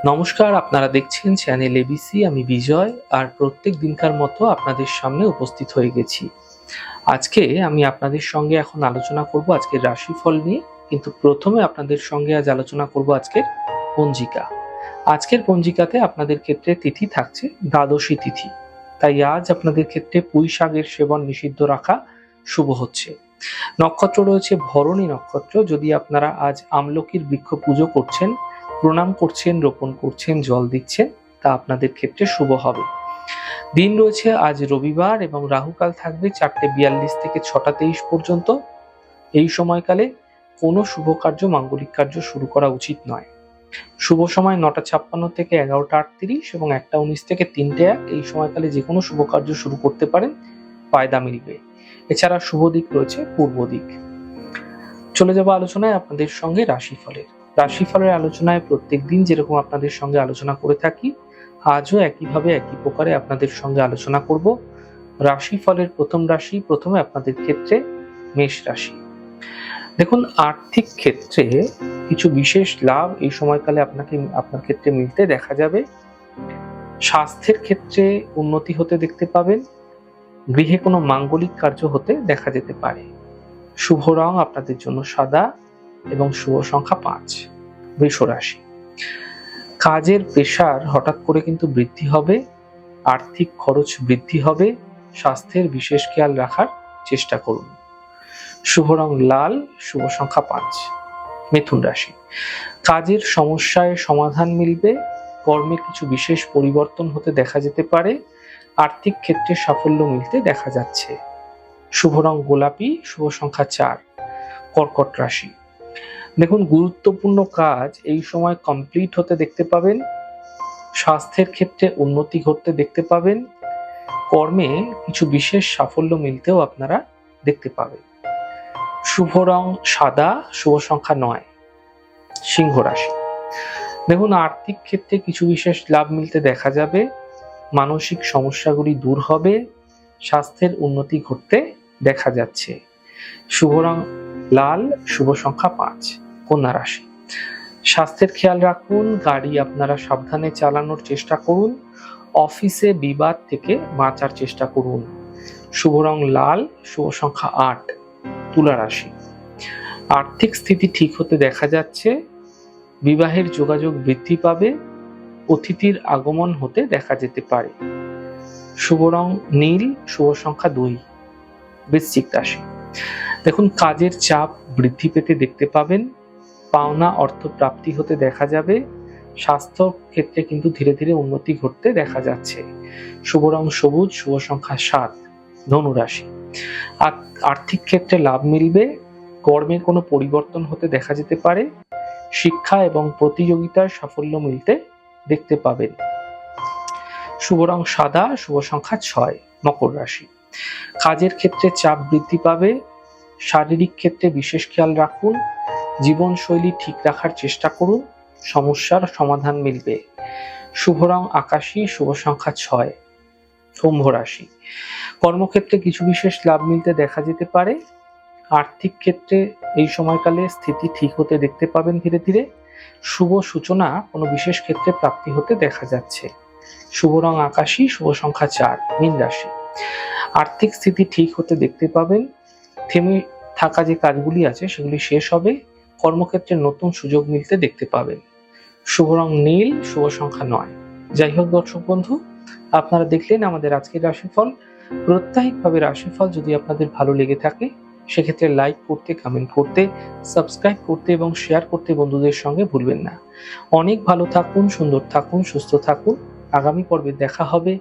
নমস্কার, আপনারা দেখছেন চ্যানেল এবিসি আমি বিজয়, আর প্রত্যেক দিনকার মতো আপনাদের সামনে উপস্থিত হয়ে গেছি। আজকে আমি আপনাদের সঙ্গে এখন আলোচনা করব আজকের রাশিফল নিয়ে, কিন্তু প্রথমে আপনাদের সঙ্গে আজ আলোচনা করব আজকের পঞ্জিকা। আজকের পঞ্জিকাতে আপনাদের ক্ষেত্রে তিথি থাকছে দ্বাদশী তিথি। তাই আজ আপনাদের ক্ষেত্রে পুঁই শাকের সেবন নিষিদ্ধ রাখা শুভ হচ্ছে। নক্ষত্র রয়েছে ভরণী নক্ষত্র, যদি আপনারা আজ আমলকির বৃক্ষ পুজো করছেন প্রণাম করছেন, রোপণ করছেন, জল দিচ্ছেন, তা আপনাদের ক্ষেত্রে শুভ হবে। দিন রয়েছে আজ রবিবার এবং রাহুকাল থাকবে চারটে বিয়াল্লিশ থেকে ছটা তেইশ পর্যন্ত। এই সময়কালে কোনো শুভ কার্য, মাঙ্গলিক কার্য শুরু করা উচিত নয়। শুভ সময় নটা ছাপ্পান্ন থেকে এগারোটা আটত্রিশ এবং একটা উনিশ থেকে তিনটে এক। এই সময়কালে যে কোনো শুভ কার্য শুরু করতে পারেন ফায়দা মিলবে। এছাড়া শুভ দিক রয়েছে পূর্ব দিক। চলে যাব আলোচনায় আপনাদের সঙ্গে রাশিফলের। রাশিফলের আলোচনায় প্রত্যেক দিন যেরকম আপনাদের সঙ্গে আলোচনা করে থাকি, আজও একইভাবে একই প্রকারে আপনাদের সঙ্গে আলোচনা করব। রাশিফলের প্রথম রাশি প্রথমে আপনাদের ক্ষেত্রে মেষ রাশি। দেখুন, আর্থিক ক্ষেত্রে কিছু বিশেষ লাভ এই সময়কালে আপনাকে, আপনার ক্ষেত্রে মিলতে দেখা যাবে। স্বাস্থ্যের ক্ষেত্রে উন্নতি হতে দেখতে পাবেন। গৃহে কোনো মাঙ্গলিক কার্য হতে দেখা যেতে পারে। শুভ রং আপনাদের জন্য সাদা। এবং শুভ সংখ্যা পাঁচ বৃষ রাশি কাজের প্রেশার হঠাৎ করে কিন্তু বৃদ্ধি হবে, আর্থিক খরচ বৃদ্ধি হবে, স্বাস্থ্যের বিশেষ খেয়াল রাখার চেষ্টা করুন। শুভ রং লাল, শুভ সংখ্যা পাঁচ, মিথুন রাশি। কাজের সমস্যায় সমাধান মিলবে, কর্মে কিছু বিশেষ পরিবর্তন হতে দেখা যেতে পারে, আর্থিক ক্ষেত্রে সাফল্য মিলতে দেখা যাচ্ছে। শুভ রং গোলাপি, শুভ সংখ্যা চার, কর্কট রাশি। দেখুন, গুরুত্বপূর্ণ কাজ এই সময় কমপ্লিট হতে দেখতে পাবেন, স্বাস্থ্যের ক্ষেত্রে উন্নতি ঘটতে দেখতে পাবেন, কর্মে কিছু বিশেষ সাফল্য মিলতেও আপনারা দেখতে পাবেন। শুভ রং সাদা, শুভ সংখ্যা নয়, সিংহ রাশি। দেখুন, আর্থিক ক্ষেত্রে কিছু বিশেষ লাভ মিলতে দেখা যাবে, মানসিক সমস্যাগুলি দূর হবে, স্বাস্থ্যের উন্নতি ঘটতে দেখা যাচ্ছে। শুভ রং লাল, শুভ সংখ্যা পাঁচ। কন্যা রাশি স্বাস্থ্যের খেয়াল রাখুন, গাড়ি আপনারা সাবধানে চালানোর চেষ্টা করুন, অফিসে বিবাদ থেকে বাঁচার চেষ্টা করুন। শুভ রং লাল, শুভ সংখ্যা আট, তুলা রাশি। আর্থিক স্থিতি ঠিক হতে দেখা যাচ্ছে, বিবাহের যোগাযোগ বৃদ্ধি পাবে, অতিথির আগমন হতে দেখা যেতে পারে। শুভ রং নীল, শুভ সংখ্যা দুই, বৃশ্চিক রাশি। দেখুন, কাজের চাপ বৃদ্ধি পেতে দেখতে পাবেন পাওনা অর্থ প্রাপ্তি হতে দেখা যাবে। স্বাস্থ্য ক্ষেত্রে কিন্তু ধীরে ধীরে উন্নতি ঘটতে দেখা যাচ্ছে। শুভ রং সবুজ, শুভ সংখ্যা সাত ধনুরাশি আর্থিক ক্ষেত্রে লাভ মিলবে। কর্মে কোনো পরিবর্তন হতে দেখা যেতে পারে। শিক্ষা এবং প্রতিযোগিতার সাফল্য মিলতে দেখতে পাবেন। শুভ রং সাদা, শুভ সংখ্যা ছয়, মকর রাশি। কাজের ক্ষেত্রে চাপ বৃদ্ধি পাবে। শারীরিক ক্ষেত্রে বিশেষ খেয়াল রাখুন। জীবনশৈলী ঠিক রাখার চেষ্টা করুন, সমস্যার সমাধান মিলবে। শুভ রং আকাশী, শুভ সংখ্যা ছয়, কুম্ভ রাশি। কর্মক্ষেত্রে কিছু বিশেষ লাভ মিলতে দেখা যেতে পারে। আর্থিক ক্ষেত্রে এই সময়কালে স্থিতি ঠিক হতে দেখতে পাবেন ধীরে ধীরে। শুভ সূচনা কোনো বিশেষ ক্ষেত্রে প্রাপ্তি হতে দেখা যাচ্ছে। শুভ রং আকাশী, শুভ সংখ্যা চার, মীন রাশি। আর্থিক স্থিতি ঠিক হতে দেখতে পাবেন। থেমে থাকা যে কাজগুলি আছে সেগুলি শেষ হবে। কর্মক্ষেত্রে নতুন সুযোগ মিলতে দেখতে পাবেন। শুভ রং নীল, শুভ সংখ্যা নয়। যাই হোক দর্শক বন্ধু, আপনারা দেখলেন আমাদের আজকের রাশিফল। প্রত্যাহিকভাবে রাশিফল যদি আপনাদের ভালো লেগে থাকে, সেক্ষেত্রে লাইক করতে, কমেন্ট করতে, সাবস্ক্রাইব করতে এবং শেয়ার করতে বন্ধুদের সঙ্গে ভুলবেন না। অনেক ভালো থাকুন, সুন্দর থাকুন, সুস্থ থাকুন। আগামী পর্বে দেখা হবে।